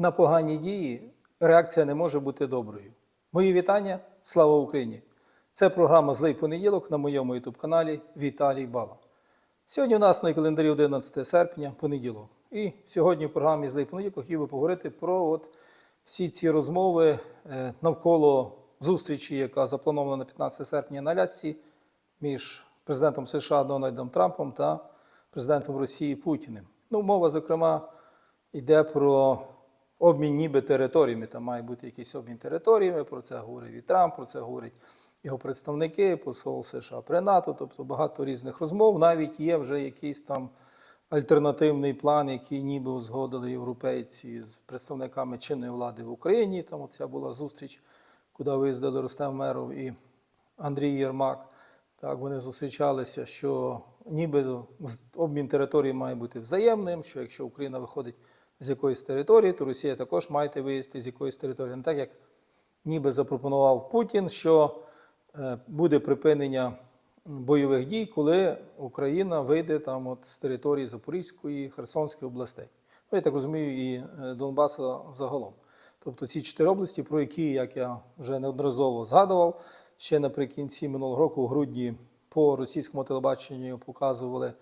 на погані дії реакція не може бути доброю. Мої вітання, слава Україні! Це програма Злий понеділок на моєму ютуб-каналі Віталій Бала. Сьогодні у нас на календарі 11 серпня, понеділок. І сьогодні в програмі Злий понеділок хотів би поговорити про от всі ці розмови е, навколо зустрічі, яка запланована на 15 серпня на Лясці між президентом США Дональдом Трампом та президентом Росії Путіним. Ну, мова, зокрема, йде про обмін ніби територіями. Там має бути якийсь обмін територіями. Про це говорив і Трамп, про це говорять його представники, посол США при НАТО, тобто багато різних розмов. Навіть є вже якийсь там альтернативний план, який ніби узгодили європейці з представниками чинної влади в Україні. Там оця була зустріч, куди виїздили Рустем Меров і Андрій Єрмак. Так, вони зустрічалися, що ніби обмін території має бути взаємним, що якщо Україна виходить з якоїсь території, то Росія також має виїхати з якоїсь території. Не так, як ніби запропонував Путін, що е, буде припинення бойових дій, коли Україна вийде там от з території Запорізької, Херсонської областей. Ну, я так розумію, і е, Донбаса загалом. Тобто ці чотири області, про які, як я вже неодноразово згадував, ще наприкінці минулого року, у грудні, по російському телебаченню показували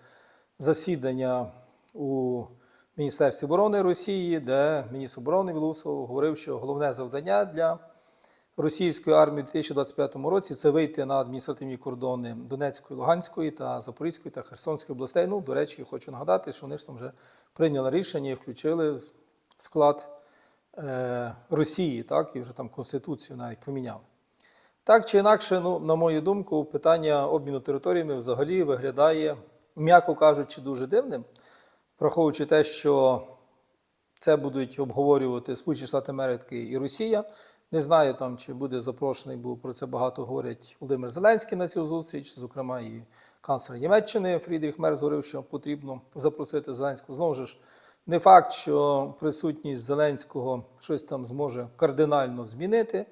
засідання у Міністерстві оборони Росії, де міністр оборони Білусов говорив, що головне завдання для російської армії у 2025 році це вийти на адміністративні кордони Донецької, Луганської та Запорізької та Херсонської областей. Ну, до речі, хочу нагадати, що вони ж там вже прийняли рішення і включили в склад е, Росії, так, і вже там Конституцію навіть поміняли. Так чи інакше, ну, на мою думку, питання обміну територіями взагалі виглядає, м'яко кажучи, дуже дивним, враховуючи те, що це будуть обговорювати Сполучені Штати Америки і Росія. Не знаю там, чи буде запрошений, бо про це багато говорять Володимир Зеленський на цю зустріч. Зокрема, і канцлер Німеччини Фрідріх Мерц говорив, що потрібно запросити Зеленського. Знову ж не факт, що присутність Зеленського щось там зможе кардинально змінити.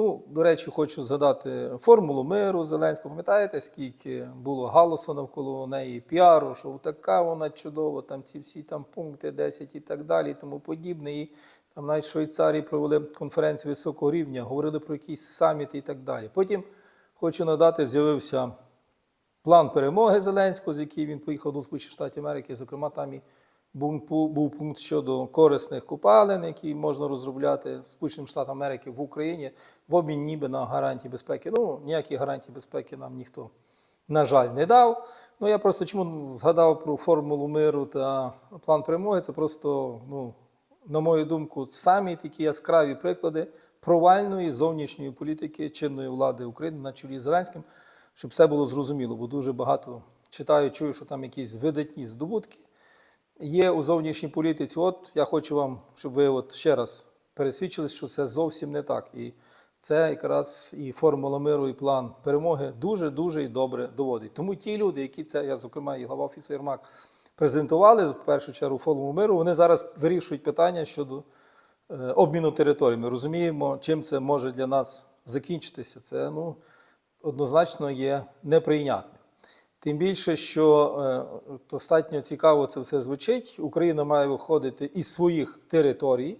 Ну, до речі, хочу згадати формулу миру Зеленського. Пам'ятаєте, скільки було галасу навколо неї, піару, що така вона чудова, там ці всі там пункти 10 і так далі, і тому подібне. І там навіть в Швейцарії провели конференцію високого рівня, говорили про якісь саміти і так далі. Потім хочу надати, з'явився план перемоги Зеленського, з який він поїхав до Сполучених Штатів Америки. Зокрема, там і був, пункт щодо корисних купалин, які можна розробляти Сполученим Штатам Америки в Україні в обмін ніби на гарантії безпеки. Ну, ніякі гарантії безпеки нам ніхто, на жаль, не дав. Ну, я просто чому згадав про формулу миру та план перемоги. Це просто, ну, на мою думку, самі такі яскраві приклади провальної зовнішньої політики чинної влади України на чолі з Зеленським, щоб все було зрозуміло, бо дуже багато читаю, чую, що там якісь видатні здобутки є у зовнішній політиці. От я хочу вам, щоб ви от ще раз пересвідчились, що це зовсім не так. І це якраз і формула миру, і план перемоги дуже дуже і добре доводить. Тому ті люди, які це, я зокрема, і глава офісу Єрмак, презентували в першу чергу формулу миру, вони зараз вирішують питання щодо е, обміну територій. Ми розуміємо, чим це може для нас закінчитися. Це ну, однозначно є неприйнятним. Тим більше, що е, достатньо цікаво це все звучить. Україна має виходити із своїх територій.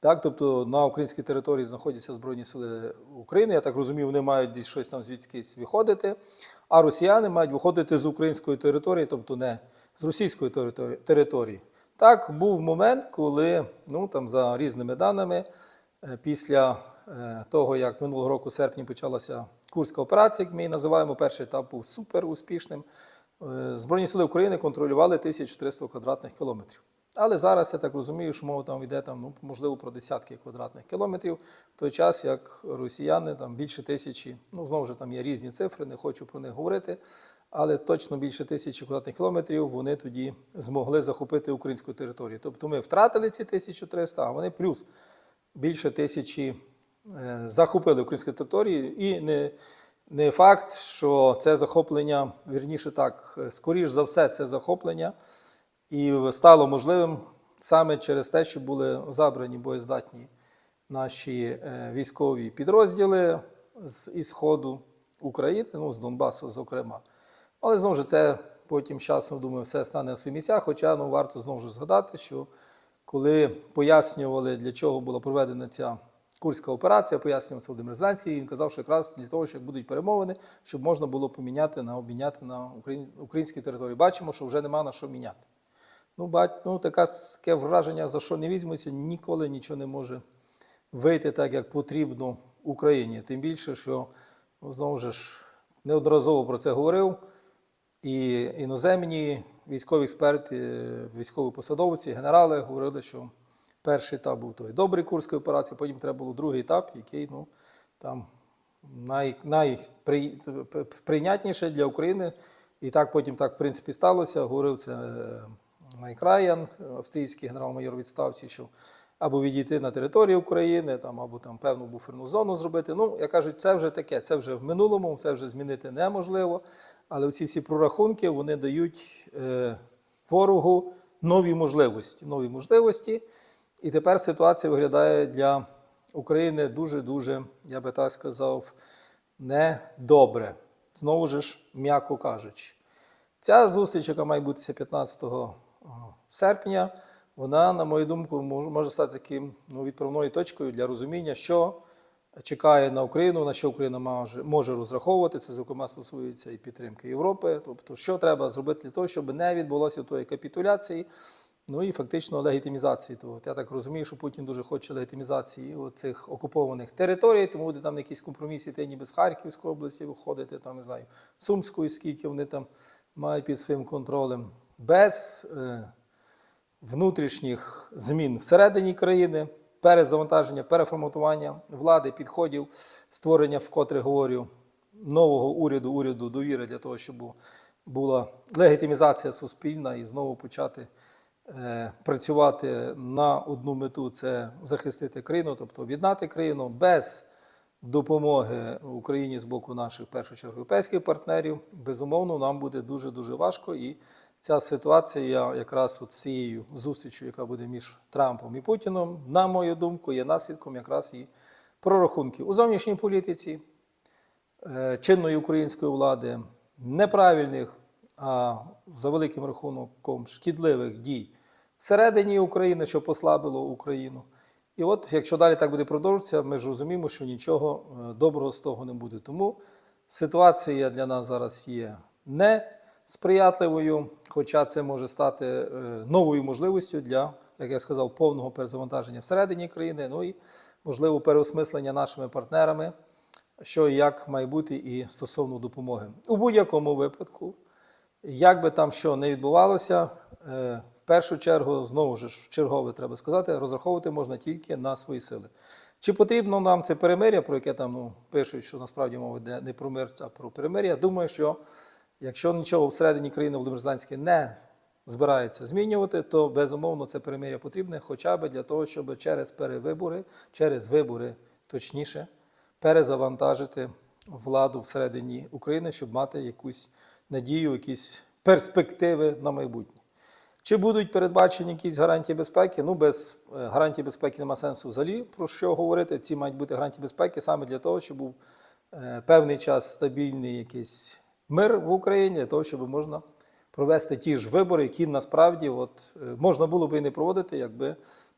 Так, тобто на українській території знаходяться Збройні Сили України. Я так розумію, вони мають десь щось там звідкись виходити. А росіяни мають виходити з української території, тобто не з російської території. Так, був момент, коли ну, там, за різними даними, е, після е, того, як минулого року серпні почалася Курська операція, як ми її називаємо, перший етап був супер успішним. Е, Збройні сили України контролювали 1300 квадратних кілометрів. Але зараз я так розумію, що мова там йде там, ну, можливо про десятки квадратних кілометрів, в той час як росіяни там більше тисячі, ну знову ж там є різні цифри, не хочу про них говорити, але точно більше тисячі квадратних кілометрів вони тоді змогли захопити українську територію. Тобто ми втратили ці 1300, а вони плюс більше тисячі захопили українську територію. І не, не факт, що це захоплення, вірніше так, е, скоріш за все, це захоплення і стало можливим саме через те, що були забрані боєздатні наші е, військові підрозділи з із Сходу України, ну, з Донбасу, зокрема. Але знову ж це потім часом, думаю, все стане на свої місця. Хоча ну, варто знову ж згадати, що коли пояснювали, для чого була проведена ця курська операція, пояснював це Володимир Зеленський, і він казав, що якраз для того, що будуть перемовини, щоб можна було поміняти на обміняти на україн- українській території. Бачимо, що вже нема на що міняти. Ну, бать, ну таке враження, за що не візьмуться, ніколи нічого не може вийти так, як потрібно Україні. Тим більше, що ну, знову ж неодноразово про це говорив. І іноземні військові експерти, військові посадовці, генерали говорили, що перший етап був той добрий курської операції, потім треба було другий етап, який ну, там най, найприйнятніше для України. І так потім так, в принципі, сталося. Говорив це е, Майк Райан, австрійський генерал-майор відставці, що або відійти на територію України, там, або там певну буферну зону зробити. Ну, я кажу, це вже таке, це вже в минулому, це вже змінити неможливо. Але ці всі прорахунки вони дають е, ворогу нові можливості. Нові можливості. І тепер ситуація виглядає для України дуже-дуже, я би так сказав, недобре. Знову ж, м'яко кажучи. Ця зустріч, яка має бутися 15 серпня, вона, на мою думку, може стати таким ну, відправною точкою для розуміння, що чекає на Україну, на що Україна може, може розраховувати. Це, зокрема, стосується і підтримки Європи. Тобто, що треба зробити для того, щоб не відбулося тої капітуляції, ну і фактично легітимізації. того. Я так розумію, що Путін дуже хоче легітимізації цих окупованих територій, тому буде там якісь компроміси, йти ніби з Харківської області виходити, там не знаю, Сумської, скільки вони там мають під своїм контролем, без е, внутрішніх змін всередині країни, перезавантаження, переформатування влади, підходів, створення, вкотре говорю, нового уряду, уряду довіри для того, щоб була легітимізація суспільна і знову почати працювати на одну мету це захистити країну, тобто об'єднати країну без допомоги Україні з боку наших в першу чергу європейських партнерів. Безумовно, нам буде дуже дуже важко. І ця ситуація, якраз от цією зустрічю, яка буде між Трампом і Путіном, на мою думку, є наслідком якраз і прорахунків у зовнішній політиці е, чинної української влади, неправильних, а за великим рахунком шкідливих дій всередині України, що послабило Україну. І от, якщо далі так буде продовжуватися, ми ж розуміємо, що нічого е, доброго з того не буде. Тому ситуація для нас зараз є не сприятливою, хоча це може стати е, новою можливістю для, як я сказав, повного перезавантаження всередині країни, ну і можливо переосмислення нашими партнерами, що і як має бути і стосовно допомоги. У будь-якому випадку, як би там що не відбувалося, е, в першу чергу, знову ж в чергове треба сказати, розраховувати можна тільки на свої сили. Чи потрібно нам це перемиря, про яке там ну, пишуть, що насправді мова йде не про мир, а про перемиря? Думаю, що якщо нічого всередині країни Володимир Зеленський не збирається змінювати, то безумовно це перемиря потрібне, хоча б для того, щоб через перевибори, через вибори точніше, перезавантажити владу всередині України, щоб мати якусь надію, якісь перспективи на майбутнє. Чи будуть передбачені якісь гарантії безпеки? Ну, без е, гарантій безпеки нема сенсу взагалі про що говорити. Ці мають бути гарантії безпеки саме для того, щоб був е, певний час стабільний якийсь мир в Україні, для того, щоб можна провести ті ж вибори, які насправді от, е, можна було би і не проводити, якби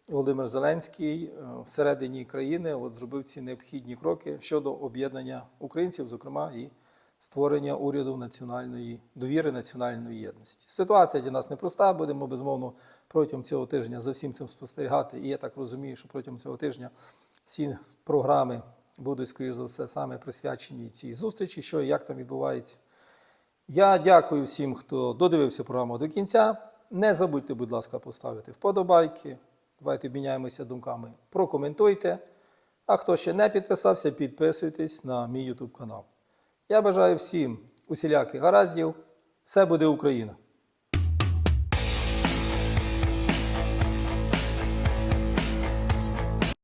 Володимир Зеленський всередині країни от, зробив ці необхідні кроки щодо об'єднання українців, зокрема і створення уряду національної довіри, національної єдності. Ситуація для нас непроста. Будемо безумовно протягом цього тижня за всім цим спостерігати. І я так розумію, що протягом цього тижня всі програми будуть, скоріш за все, саме присвячені цій зустрічі, що і як там відбувається. Я дякую всім, хто додивився програму до кінця. Не забудьте, будь ласка, поставити вподобайки. Давайте обміняємося думками, прокоментуйте. А хто ще не підписався, підписуйтесь на мій YouTube канал. Я бажаю всім усіляких гараздів. Все буде Україна!